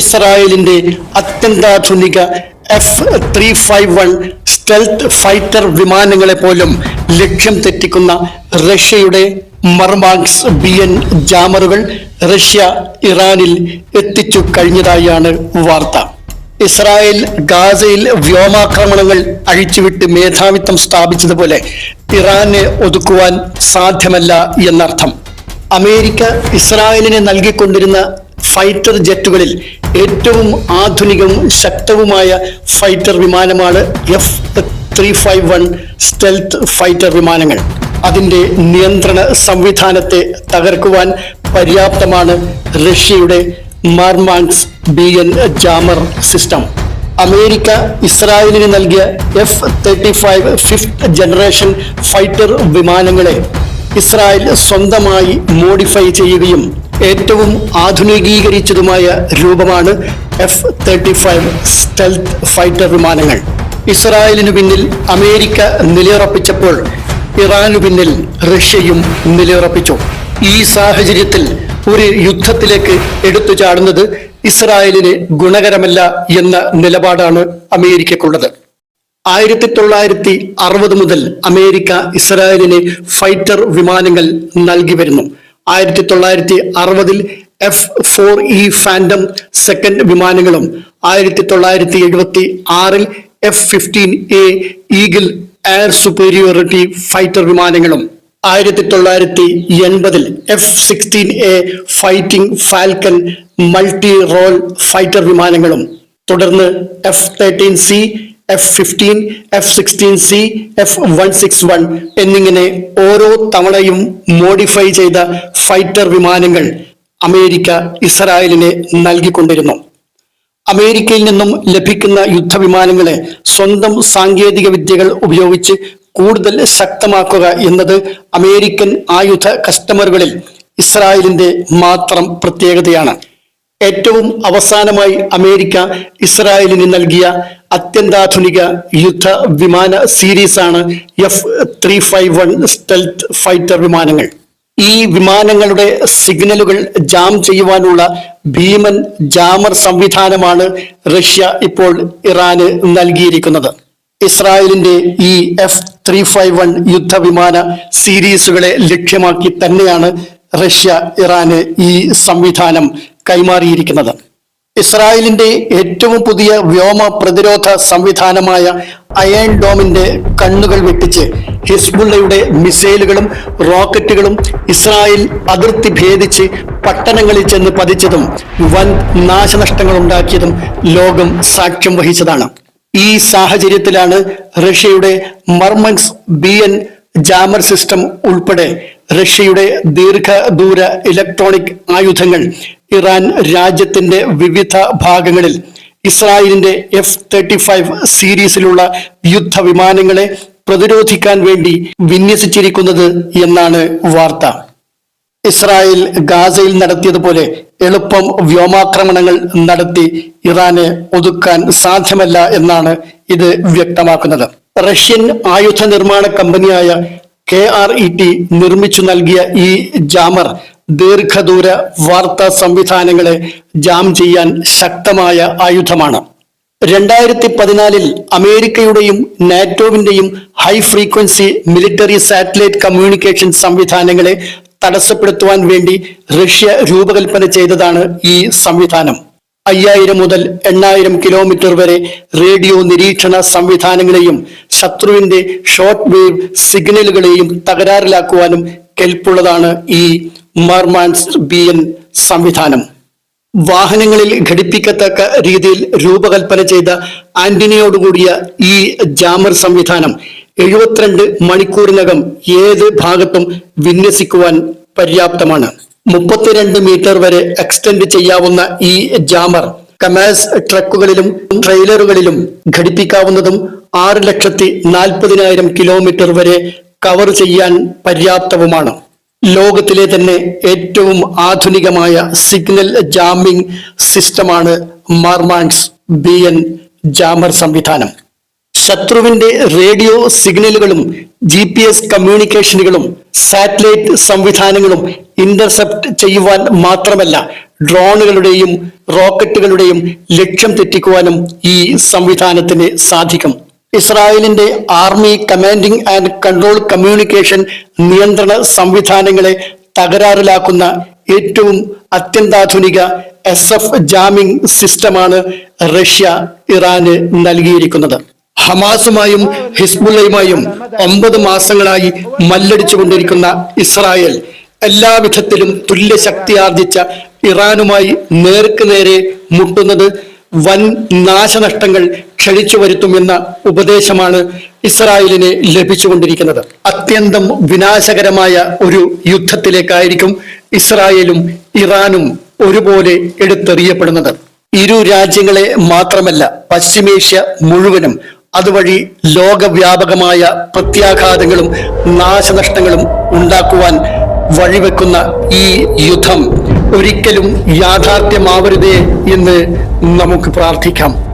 ഇസ്രായേലിന്റെ അത്യന്താധുനിക F three five one stealth fighter വിമാനങ്ങളെ പോലും ലക്ഷ്യം തെറ്റിക്കുന്ന റഷ്യയുടെ മർമാക്സ് ബി എൻ ജാമറുകൾ റഷ്യ ഇറാനിൽ എത്തിച്ചു കഴിഞ്ഞതായാണ് വാർത്ത. ഇസ്രായേൽ ഗാസയിൽ വ്യോമാക്രമണങ്ങൾ അഴിച്ചുവിട്ട് മേധാവിത്വം സ്ഥാപിച്ചതുപോലെ ഇറാനെ ഒതുക്കുവാൻ സാധ്യമല്ല എന്നർത്ഥം. അമേരിക്ക ഇസ്രായേലിന് നൽകിക്കൊണ്ടിരുന്ന ഫൈറ്റർ ജെറ്റുകളിൽ ഏറ്റവും ആധുനികവും ശക്തവുമായ ഫൈറ്റർ വിമാനമാണ് F three five one stealth fighter വിമാനങ്ങൾ. അതിന്റെ നിയന്ത്രണ സംവിധാനത്തെ തകർക്കുവാൻ പര്യാപ്തമാണ് റഷ്യയുടെ Murmansk B N jammer system. America ഇസ്രായേലിന് നൽകിയ F thirty five fifth generation fighter വിമാനങ്ങളെ ഇസ്രായേൽ സ്വന്തമായി മോഡിഫൈ ചെയ്യുകയും ഏറ്റവും ആധുനികീകരിച്ചതുമായ രൂപമാണ് F thirty five stealth fighter വിമാനങ്ങൾ. ഇസ്രായേലിനു പിന്നിൽ അമേരിക്ക നിലയുറപ്പിച്ചപ്പോൾ ഇറാനു പിന്നിൽ റഷ്യയും നിലയുറപ്പിച്ചു. ഈ സാഹചര്യത്തിൽ ഒരു യുദ്ധത്തിലേക്ക് എടുത്തു ചാടുന്നത് ഇസ്രായേലിന് ഗുണകരമല്ല എന്ന നിലപാടാണ് അമേരിക്കക്കുള്ളത്. ആയിരത്തി തൊള്ളായിരത്തി അറുപത് മുതൽ അമേരിക്ക ഇസ്രായേലിന് ഫൈറ്റർ വിമാനങ്ങൾ നൽകി വരുന്നു. ആയിരത്തി തൊള്ളായിരത്തി അറുപതിൽ F four E Phantom second വിമാനങ്ങളും ആയിരത്തി തൊള്ളായിരത്തി എഴുപത്തി ആറിൽ F fifteen A Eagle air superiority fighter വിമാനങ്ങളും ആയിരത്തി തൊള്ളായിരത്തി എൺപതിൽ F sixteen A Fighting Falcon multi role fighter വിമാനങ്ങളും. തുടർന്ന് F thirteen C F fifteen F sixteen C F one six one എന്നിങ്ങനെ ഓരോ തവണയും മോഡിഫൈ ചെയ്ത ഫൈറ്റർ വിമാനങ്ങൾ അമേരിക്ക ഇസ്രായേലിന് നൽകിക്കൊണ്ടിരുന്നു. അമേരിക്കയിൽ നിന്നും ലഭിക്കുന്ന യുദ്ധവിമാനങ്ങളെ സ്വന്തം സാങ്കേതിക വിദ്യകൾ ഉപയോഗിച്ച് കൂടുതൽ ശക്തമാക്കുക എന്നത് അമേരിക്കൻ ആയുധ കസ്റ്റമറുകളിൽ ഇസ്രായേലിന്റെ മാത്രം പ്രത്യേകതയാണ്. ഏറ്റവും അവസാനമായി അമേരിക്ക ഇസ്രായേലിന് നൽകിയ അത്യന്താധുനിക യുദ്ധ വിമാന സീരീസാണ് F three five one stealth fighter വിമാനങ്ങൾ. ഈ വിമാനങ്ങളുടെ സിഗ്നലുകൾ ജാം ചെയ്യുവാനുള്ള ഭീമൻ ജാമർ സംവിധാനമാണ് റഷ്യ ഇപ്പോൾ ഇറാന് നൽകിയിരിക്കുന്നത്. ഇസ്രായേലിന്റെ ഈ എഫ് ത്രീ ഫൈവ് വൺ യുദ്ധവിമാന സീരീസുകളെ ലക്ഷ്യമാക്കി തന്നെയാണ് റഷ്യ ഇറാന് ഈ സംവിധാനം കൈമാറിയിരിക്കുന്നത്. ഇസ്രായേലിന്റെ ഏറ്റവും പുതിയ വ്യോമ പ്രതിരോധ സംവിധാനമായ അയൺ ഡോമിന്റെ കണ്ണുകൾ വെട്ടിച്ച് ഹിസ്ബുള്ളയുടെ മിസൈലുകളും റോക്കറ്റുകളും ഇസ്രായേൽ അതിർത്തി ഭേദിച്ച് പട്ടണങ്ങളിൽ ചെന്ന് പതിച്ചതും വൻ നാശനഷ്ടങ്ങൾ ഉണ്ടാക്കിയതും ലോകം സാക്ഷ്യം വഹിച്ചതാണ്. ഈ സാഹചര്യത്തിലാണ് റഷ്യയുടെ Murmansk B N jammer system ഉൾപ്പെടെ റഷ്യയുടെ ദീർഘദൂര ഇലക്ട്രോണിക് ആയുധങ്ങൾ ഇറാൻ രാജ്യത്തിന്റെ വിവിധ ഭാഗങ്ങളിൽ ഇസ്രായേലിന്റെ എഫ് തേർട്ടി ഫൈവ് സീരീസിലുള്ള യുദ്ധവിമാനങ്ങളെ പ്രതിരോധിക്കാൻ വേണ്ടി വിന്യസിച്ചിരിക്കുന്നത് എന്നാണ് വാർത്ത. ഇസ്രായേൽ ഗാസയിൽ നടത്തിയതുപോലെ എളുപ്പം വ്യോമാക്രമണങ്ങൾ നടത്തി ഇറാനെ ഒതുക്കാൻ സാധ്യമല്ല എന്നാണ് ഇത് വ്യക്തമാക്കുന്നത്. റഷ്യൻ ആയുധ നിർമ്മാണ കമ്പനിയായ കെ ആർ ഇ ടി നിർമ്മിച്ചു നൽകിയ ഈ ജാമർ ദീർഘദൂര വാർത്താ സംവിധാനങ്ങളെ ജാം ചെയ്യാൻ ശക്തമായ ആയുധമാണ്. രണ്ടായിരത്തി പതിനാലിൽ അമേരിക്കയുടെയും നാറ്റോവിന്റെയും high frequency military satellite communication സംവിധാനങ്ങളെ തടസ്സപ്പെടുത്തുവാൻ വേണ്ടി റഷ്യ രൂപകൽപ്പന ചെയ്തതാണ് ഈ സംവിധാനം. അയ്യായിരം മുതൽ എണ്ണായിരം കിലോമീറ്റർ വരെ റേഡിയോ നിരീക്ഷണ സംവിധാനങ്ങളെയും ശത്രുവിന്റെ ഷോർട്ട് വേവ് സിഗ്നലുകളെയും തകരാറിലാക്കുവാനും കെൽപ്പുള്ളതാണ് ഈ മർമാൻസ് ബി എൻ സംവിധാനം. വാഹനങ്ങളിൽ ഘടിപ്പിക്കത്തക്ക രീതിയിൽ രൂപകൽപ്പന ചെയ്ത ആന്റിനയോടുകൂടിയ ഈ ജാമർ സംവിധാനം എഴുപത്തിരണ്ട് മണിക്കൂറിനകം ഏത് ഭാഗത്തും വിന്യസിക്കുവാൻ പര്യാപ്തമാണ്. മുപ്പത്തിരണ്ട് മീറ്റർ വരെ എക്സ്റ്റെൻഡ് ചെയ്യാവുന്ന ഈ ജാമർ കമാസ് ട്രക്കുകളിലും ട്രെയിലറുകളിലും ഘടിപ്പിക്കാവുന്നതും ആറ് ലക്ഷത്തി നാൽപ്പതിനായിരം കിലോമീറ്റർ വരെ കവർ ചെയ്യാൻ പര്യാപ്തവുമാണ്. ലോകത്തിലെ തന്നെ ഏറ്റവും ആധുനികമായ സിഗ്നൽ ജാമിംഗ് സിസ്റ്റമാണ് മാർമാൻസ് ബി എൻ ജാമർ സംവിധാനം. ശത്രുവിന്റെ റേഡിയോ സിഗ്നലുകളും ജി പി എസ് കമ്മ്യൂണിക്കേഷനുകളും സാറ്റലൈറ്റ് സംവിധാനങ്ങളും ഇന്റർസെപ്റ്റ് ചെയ്യുവാൻ മാത്രമല്ല ഡ്രോണുകളുടെയും റോക്കറ്റുകളുടെയും ലക്ഷ്യം തെറ്റിക്കുവാനും ഈ സംവിധാനത്തിന് സാധിക്കും. ഇസ്രായേലിന്റെ army commanding and control communication നിയന്ത്രണ സംവിധാനങ്ങളെ തകരാറിലാക്കുന്ന ഏറ്റവും അത്യന്താധുനിക എസ് എഫ് ജാമിംഗ് സിസ്റ്റമാണ് റഷ്യ ഇറാന് നൽകിയിരിക്കുന്നത്. ഹമാസുമായും ഹിസ്ബുള്ളയുമായും ഒമ്പത് മാസങ്ങളായി മല്ലടിച്ചുകൊണ്ടിരിക്കുന്ന ഇസ്രായേൽ എല്ലാവിധത്തിലും തുല്യ ശക്തി ആർജിച്ച ഇറാനുമായി നേർക്ക് നേരെ മുട്ടുന്നത് വൻ നാശനഷ്ടങ്ങൾ ക്ഷണിച്ചു വരുത്തുമെന്ന ഉപദേശമാണ് ഇസ്രായേലിന് ലഭിച്ചുകൊണ്ടിരിക്കുന്നത്. അത്യന്തം വിനാശകരമായ ഒരു യുദ്ധത്തിലേക്കായിരിക്കും ഇസ്രായേലും ഇറാനും ഒരുപോലെ എടുത്തെറിയപ്പെടുന്നത്. ഇരു രാജ്യങ്ങളെ മാത്രമല്ല പശ്ചിമേഷ്യ മുഴുവനും അതുവഴി ലോകവ്യാപകമായ പ്രത്യാഘാതങ്ങളും നാശനഷ്ടങ്ങളും ഉണ്ടാക്കുവാൻ വഴിവെക്കുന്ന ഈ യുദ്ധം ഒരിക്കലും യാഥാർത്ഥ്യമാവരുതേ എന്ന് നമുക്ക് പ്രാർത്ഥിക്കാം.